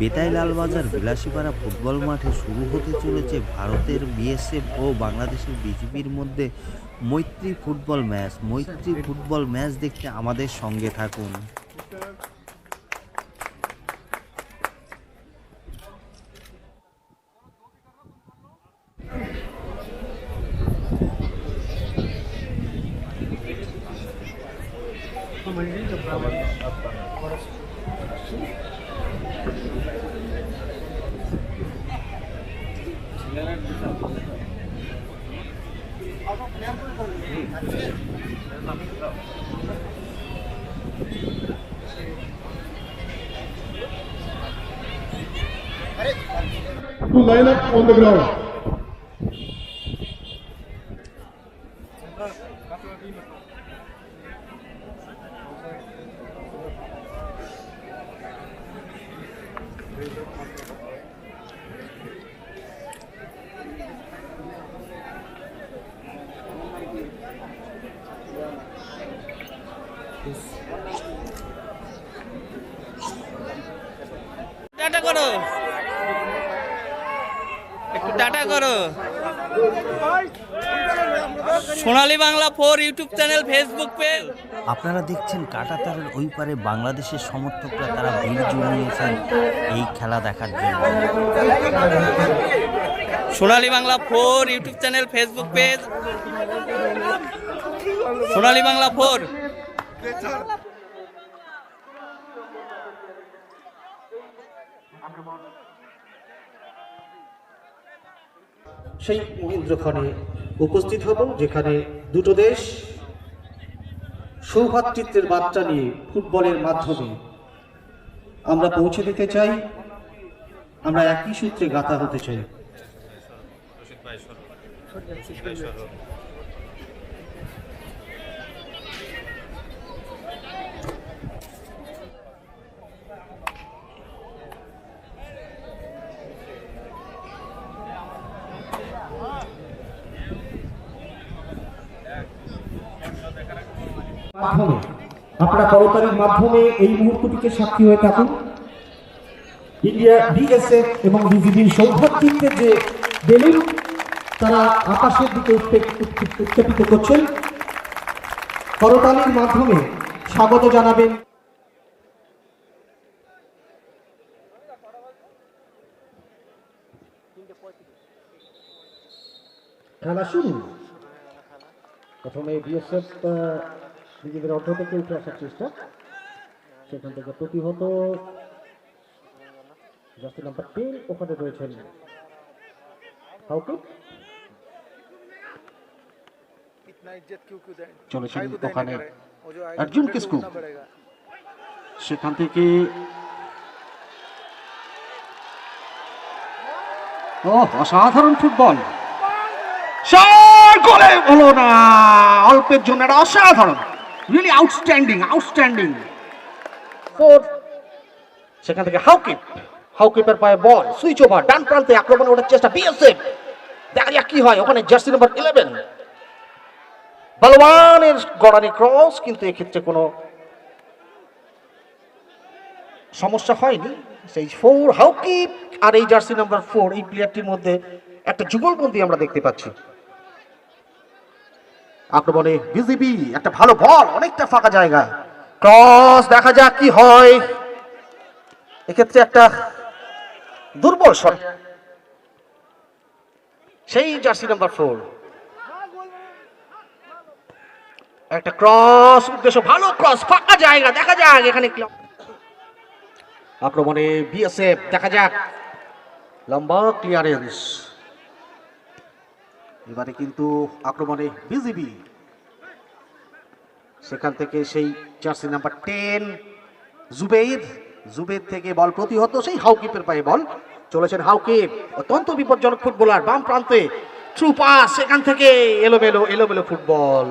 বেতাই Lalbazar Bilasipara football মাঠে শুরু হতে চলেছে ভারতের বিএসএফ ও বাংলাদেশের বিজিবির মধ্যে মৈত্রী ফুটবল ম্যাচ। মৈত্রী ফুটবল ম্যাচ দেখতে আমাদের সঙ্গে থাকুন। To line up on the ground. Tata করো। একটু টাটা করো। Sonali Bangla four YouTube channel Facebook page আপনারা দেখছেন কাটাতারের ওই পারে বাংলাদেশের সমর্থকরা তারা ভিড় জমিয়েছেন এই খেলা দেখার জন্য। Sonali Bangla four YouTube channel Facebook page Sonali Bangla four সেই মহেন্দ্রখানে উপস্থিত হব যেখানে দুটো দেশ সৌভাতৃত্বের বার্তা নিয়ে ফুটবলের মাধ্যমে আমরা পৌঁছে দিতে চাই আমরা একই সূত্রে গাথা হতে চাই। মাধ্যমে, আপনারা করতালির মাধ্যমে এই মুহূর্তটিকে সাক্ষী হয়ে থাকুন। ইন্ডিয়া বিএসএফ এবং বিজিবির সৌভাতৃত্বের যে বেলুন, তারা আকাশের দিকে উৎক্ষেপিত করছেন। করতালির মাধ্যমে স্বাগত জানাবেন। খেলা শুরু। প্রথমে বিএসএফ নিজেদের অর্ধ উঠে আসার চেষ্টা। সেখান থেকে প্রতিহত জার্সি নাম্বার টেন ওখানে রয়েছেন চলেছেন ওখানে কিসকু সেখান থেকে ও অসাধারণ ফুটবল। গোলে না অল্পের জন্য এটা অসাধারণ। রিয়েলি আউটস্ট্যান্ডিং আউটস্ট্যান্ডিং ফোর সেখান থেকে হাউকিপ হাউকিপের পায়ে বল সুইচ ওভার ডান প্রান্তে আক্রমণে ওঠার চেষ্টা বিএসএফ। দেখা যাক কি হয় ওখানে জার্সি নাম্বার ইলেভেন বলওয়ানের গড়ানি ক্রস কিন্তু এক্ষেত্রে কোনো সমস্যা হয়নি। সেই ফোর হাউকিপ আর এই জার্সি নাম্বার ফোর এই প্লেয়ারটির মধ্যে একটা যুগলবন্দি আমরা দেখতে পাচ্ছি। আক্রমণে বিজিবি একটা ভালো বল অনেকটা ফাঁকা জায়গা। ক্রস দেখা যাক কি হয়। এক্ষেত্রে একটা দুর্বল শট সেই জার্সি নাম্বার ফোর একটা ক্রস উদ্দেশ্য ভালো ক্রস ফাঁকা জায়গা দেখা যাক এখানে আক্রমণে বিএসএফ দেখা যাক। লম্বা ক্লিয়ারেন্স এবারে কিন্তু আক্রমণে বিজিবি সেখান থেকে সেই jersey number ten Jubed Jubed থেকে বল প্রতিহত, সেই হাউকিপের পায়ে বল চলেছেন হাউকিপ। অত্যন্ত বিপজ্জনক ফুটবলার, বাম প্রান্তে থ্রু পাস সেখান থেকে এলোমেলো এলোমেলো ফুটবল।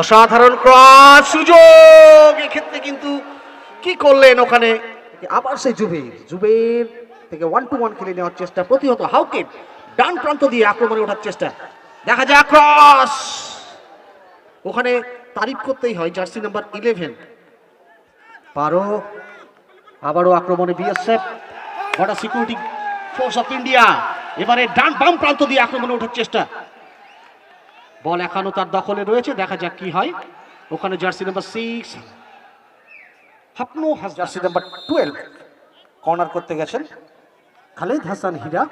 অসাধারণ ক্রস, সুযোগ! এক্ষেত্রে কিন্তু কি করলেন ওখানে? আবার সেই জুবের জুবের থেকে ওয়ান টু ওয়ান খেলে নেওয়ার চেষ্টা, প্রতিহত হাউকে ডান প্রান্ত দিয়ে আক্রমণে ওঠার চেষ্টা। দেখা যায় ক্রস ওখানে তারিফ করতেই হয়, জার্সি নাম্বার ইলেভেন পারো। আবারও আক্রমণে BSF, border security force of India. এবারে ডান বাম প্রান্ত দিয়ে আক্রমণে ওঠার চেষ্টা। বল এখনও তার দখলে রয়েছে, দেখা যাক কি হয়। ওখানে জার্সি নাম্বার সিক্স হাপনো হাস জার্সি নাম্বার টুয়েলভ কর্নার করতে গেছেন। খালেদ হাসান হীরা।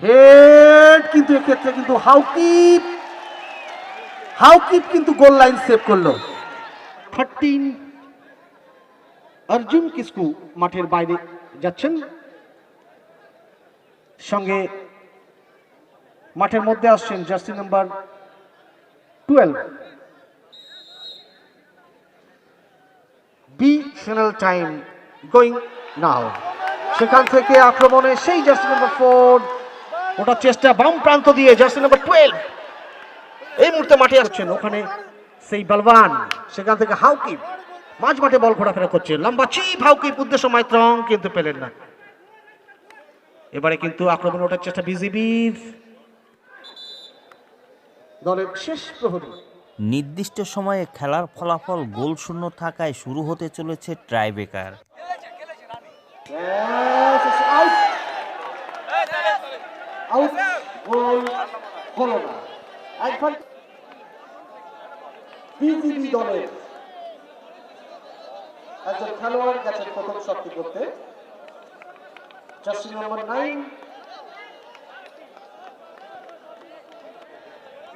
হেড কিন্তু এক্ষেত্রে কিন্তু হাউকিপ। হাউকিপ কিন্তু গোল লাইন সেভ করল। থার্টিন অর্জুন কিসকু মাঠের বাইরে যাচ্ছেন। সঙ্গে মাঠের মধ্যে আসছেন jersey number twelve final time going now সেখান থেকে আক্রমণে সেই জার্সি নাম্বার ফোর ওটার চেষ্টা বাম প্রান্ত দিয়ে জার্সি নাম্বার টুয়েলভ এই মুহূর্তে মাঠে আসছেন ওখানে সেই বলবান। সেখান থেকে হাউকিপ মাঝ মাঠে বল ঘোরাফেরা করছে। লম্বা চিপ, হাউকিপ, উদ্দেশ্য মাইত্রং কিন্তু পেলেন না। এবারে কিন্তু আক্রমণ ওঠার চেষ্টা বিজিবির। দলের শেষ প্রহরী নির্দিষ্ট সময়ে খেলার ফলাফল গোল শূন্য থাকায় শুরু হতে চলেছে ট্রাইবেকার বিজিবি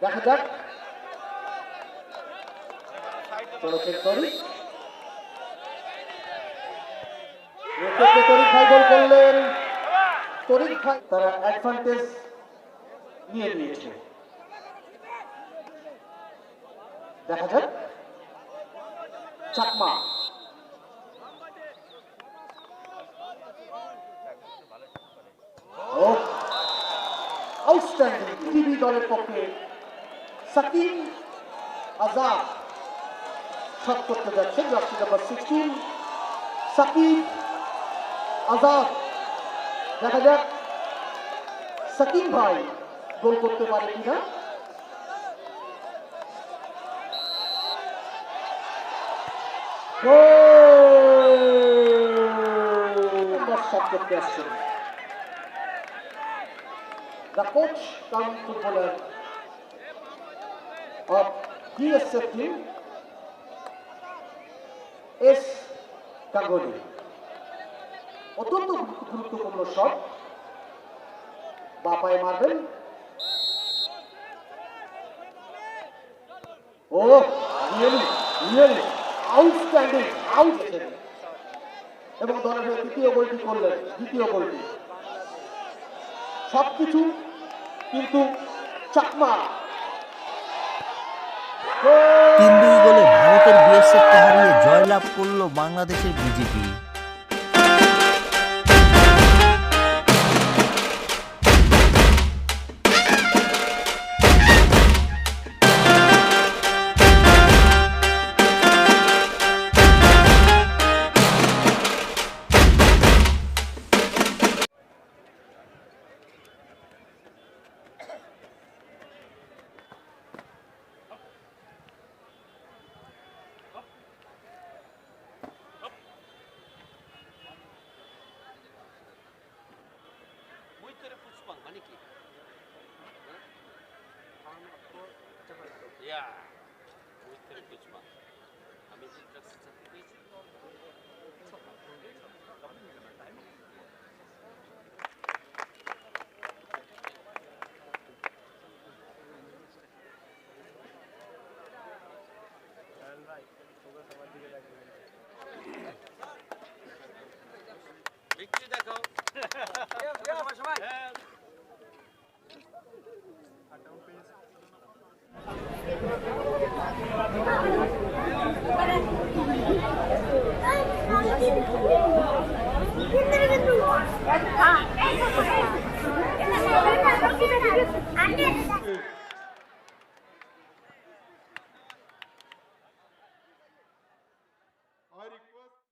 দেখা যাক চলো চেক করি এক্ষেত্রে তরিক ভাই গোল করলেন। তরিক ভাই তারা অ্যাডভান্টেজ নিয়ে নিয়েছে। দেখা চাকমা। দলের পক্ষে সাকিব আজাদ। শট করতে যাচ্ছেন। Jersey number sixteen Sakib, Azad. দেখা যাক, সাকিব ভাই গোল করতে পারে কিনা। করতে আসছেন। The coach come footballer of DSF team S Ganguly অত্যন্ত গুরুত্বপূর্ণ শট বাপায় মারবেন। ও রিয়েলি রিয়েলি আউটস্ট্যান্ডিং আউট এবং দলের তৃতীয় গোলটি করলেন, দ্বিতীয় গোলটি। সবকিছু কিন্তু চাকমা। তিন দুই গোলে বাংলাদেশের বিজেপি। জয়লাভ করল বাংলাদেশের বিজেপি Anne